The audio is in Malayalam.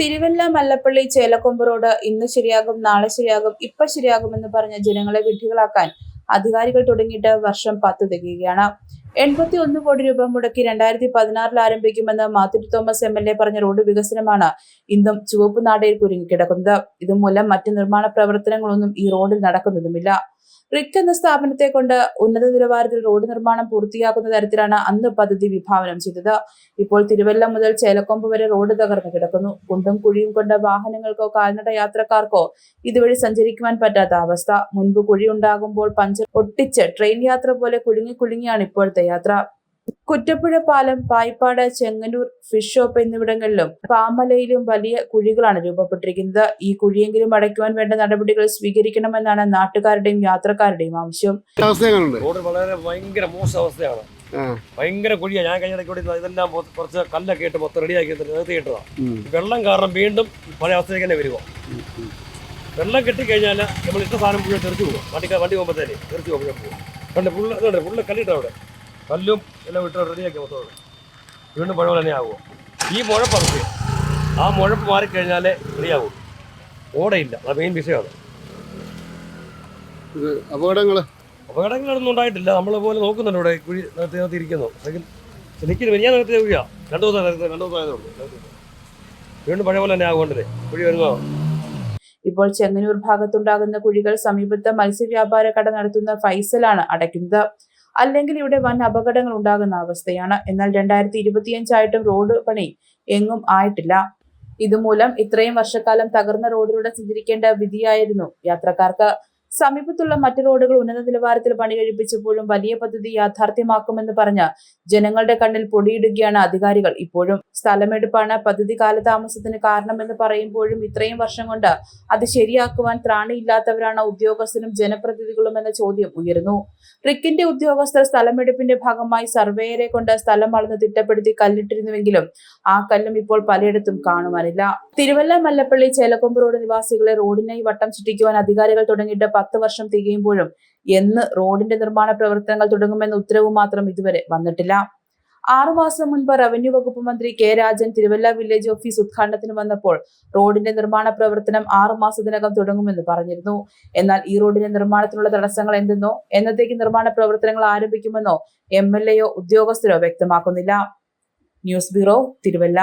തിരുവല്ല മല്ലപ്പള്ളി ചേലക്കൊമ്പ് റോഡ് ഇന്ന് ശരിയാകും നാളെ ശരിയാകും ഇപ്പൊ ശരിയാകുമെന്ന് പറഞ്ഞ ജനങ്ങളെ വിഡ്ഢികളാക്കാൻ അധികാരികൾ തുടങ്ങിയിട്ട് വർഷം പത്ത് തികയുകയാണ്. എൺപത്തി ഒന്ന് കോടി രൂപ മുടക്കി രണ്ടായിരത്തി പതിനാറിൽ ആരംഭിക്കുമെന്ന് Mathew Thomas M L A പറഞ്ഞ റോഡ് വികസനമാണ് ഇന്നും ചുവപ്പ് നാടയിൽ കുരുങ്ങിക്കിടക്കുന്നത്. ഇതുമൂലം മറ്റ് നിർമ്മാണ പ്രവർത്തനങ്ങളൊന്നും ഈ റോഡിൽ നടക്കുന്നതുമില്ല. റിക് എന്ന സ്ഥാപനത്തെ കൊണ്ട് ഉന്നത നിലവാരത്തിൽ റോഡ് നിർമ്മാണം പൂർത്തിയാക്കുന്ന തരത്തിലാണ് അന്ന് പദ്ധതി വിഭാവനം ചെയ്തത്. ഇപ്പോൾ തിരുവല്ല മുതൽ ചേലക്കൊമ്പ് വരെ റോഡ് തകർന്നു കിടക്കുന്നു. കുണ്ടും കുഴിയും കൊണ്ട് വാഹനങ്ങൾക്കോ കാൽനട യാത്രക്കാർക്കോ ഇതുവഴി സഞ്ചരിക്കുവാൻ പറ്റാത്ത അവസ്ഥ. മുൻപ് കുഴി ഉണ്ടാകുമ്പോൾ പഞ്ചർ ഒട്ടിച്ച് ട്രെയിൻ യാത്ര പോലെ കുലുങ്ങി കുലുങ്ങിയാണ് ഇപ്പോഴത്തെ യാത്ര. കുറ്റപ്പുഴ പാലം പായിപ്പാട് ചെങ്ങന്നൂർ ഫിഷ് ഷോപ്പ് എന്നിവിടങ്ങളിലും പാമലയിലും വലിയ കുഴികളാണ് രൂപപ്പെട്ടിരിക്കുന്നത്. ഈ കുഴിയെങ്കിലും അടയ്ക്കുവാൻ വേണ്ട നടപടികൾ സ്വീകരിക്കണമെന്നാണ് നാട്ടുകാരുടെയും യാത്രക്കാരുടെയും ആവശ്യം. റോഡ് വളരെ ഭയങ്കര മോശം അവസ്ഥയാണ്. ഭയങ്കര കുഴിയാണ് ഞാൻ കഴിഞ്ഞ ഇടയ്ക്ക് കൂടി ഇതെല്ലാം കുറച്ച് കല്ലൊക്കെ ഇട്ട് മൊത്തം റെഡിയാക്കി നിർത്തി ഇട്ടതാണ് വെള്ളം കാരണം വീണ്ടും പഴയ അവസ്ഥയിലേക്ക് തന്നെ ഉം. വെള്ളം കെട്ടിക്കഴിഞ്ഞാൽ നമ്മൾ ഇട്ട സാധനം മുഴുവൻ തെറിച്ചു പോകും വണ്ടി വണ്ടി പോകുമ്പോഴത്തേനെ തെറിച്ച് പോകും പോകും. കണ്ട് ഫുള്ള് ഫുള്ള് കല്ലിട്ട അവിടെ. കല്ലും എല്ലാം ഇട്ട് റെഡിയാക്കി മൊത്തം വീണ്ടും മഴ പോലെ തന്നെ ആകുമോ ഈ മുഴപ്പ് അവസ്ഥ ആ മുഴപ്പ് മാറിക്കഴിഞ്ഞാലേ റെഡിയാകും ഓടയില്ല. അത് മെയിൻ വിഷയമാണ്. ഇത് അപകടങ്ങൾ? അപകടങ്ങളൊന്നും ഉണ്ടായിട്ടില്ല. നമ്മളെ പോലെ നോക്കുന്നുണ്ട് ഇവിടെ. കുഴി നിർത്തി ഇരിക്കുന്നു. എനിക്ക് വലിയ നിർത്തിയ കുഴിയാ രണ്ടു ദിവസം രണ്ടു ദിവസം ആയതേ ഉള്ളൂ. വീണ്ടും പഴയ പോലെ തന്നെ ആകുകൊണ്ടേ കുഴി വരുന്നോ? ഇപ്പോൾ ചെങ്ങന്നൂർ ഭാഗത്തുണ്ടാകുന്ന കുഴികൾ സമീപത്ത് മത്സ്യവ്യാപാര കട നടത്തുന്ന ഫൈസലാണ് അടയ്ക്കുന്നത്. അല്ലെങ്കിൽ ഇവിടെ വൻ അപകടങ്ങൾ ഉണ്ടാകുന്ന അവസ്ഥയാണ്. എന്നാൽ രണ്ടായിരത്തി ഇരുപത്തിയഞ്ചായിട്ടും റോഡ് പണി എങ്ങും ആയിട്ടില്ല. ഇതുമൂലം ഇത്രയും വർഷക്കാലം തകർന്ന റോഡിലൂടെ സഞ്ചരിക്കേണ്ട വിധിയായിരുന്നു യാത്രക്കാർക്ക്. സമീപത്തുള്ള മറ്റു റോഡുകൾ ഉന്നത നിലവാരത്തിൽ പണി കഴിപ്പിച്ചപ്പോഴും വലിയ പദ്ധതി യാഥാർത്ഥ്യമാക്കുമെന്ന് പറഞ്ഞ് ജനങ്ങളുടെ കണ്ണിൽ പൊടിയിടുകയാണ് അധികാരികൾ. ഇപ്പോഴും സ്ഥലമെടുപ്പാണ് പദ്ധതി കാലതാമസത്തിന് കാരണമെന്ന് പറയുമ്പോഴും ഇത്രയും വർഷം കൊണ്ട് അത് ശരിയാക്കുവാൻ ത്രാണിയില്ലാത്തവരാണ് ഉദ്യോഗസ്ഥരും ജനപ്രതിനിധികളും എന്ന ചോദ്യം ഉയരുന്നു. റിക്കിന്റെ ഉദ്യോഗസ്ഥർ സ്ഥലമെടുപ്പിന്റെ ഭാഗമായി സർവേയറെ കൊണ്ട് സ്ഥലം അളന്ന് തിട്ടപ്പെടുത്തി കല്ലിട്ടിരുന്നുവെങ്കിലും ആ കല്ലും ഇപ്പോൾ പലയിടത്തും കാണുവാനില്ല. തിരുവല്ല മല്ലപ്പള്ളി ചേലക്കൊമ്പ് റോഡ് നിവാസികളെ റോഡിനായി വട്ടം ചുറ്റിക്കുവാൻ അധികാരികൾ തുടങ്ങിയിട്ട് പത്ത് വർഷം തികയുമ്പോഴും എന്ന് റോഡിന്റെ നിർമ്മാണ പ്രവർത്തനങ്ങൾ തുടങ്ങുമെന്ന ഉത്തരവ് മാത്രം ഇതുവരെ വന്നിട്ടില്ല. ആറുമാസം മുൻപ് റവന്യൂ വകുപ്പ് മന്ത്രി K Rajan Thiruvalla village office ഉദ്ഘാടനത്തിന് വന്നപ്പോൾ റോഡിന്റെ നിർമ്മാണ പ്രവർത്തനം ആറു മാസത്തിനകം തുടങ്ങുമെന്ന് പറഞ്ഞിരുന്നു. എന്നാൽ ഈ റോഡിന്റെ നിർമ്മാണത്തിനുള്ള തടസ്സങ്ങൾ എന്തെന്നോ എന്നത്തേക്ക് നിർമ്മാണ പ്രവർത്തനങ്ങൾ ആരംഭിക്കുമെന്നോ എം എൽ എയോ ഉദ്യോഗസ്ഥരോ വ്യക്തമാക്കുന്നില്ല. News bureau Thiruvalla.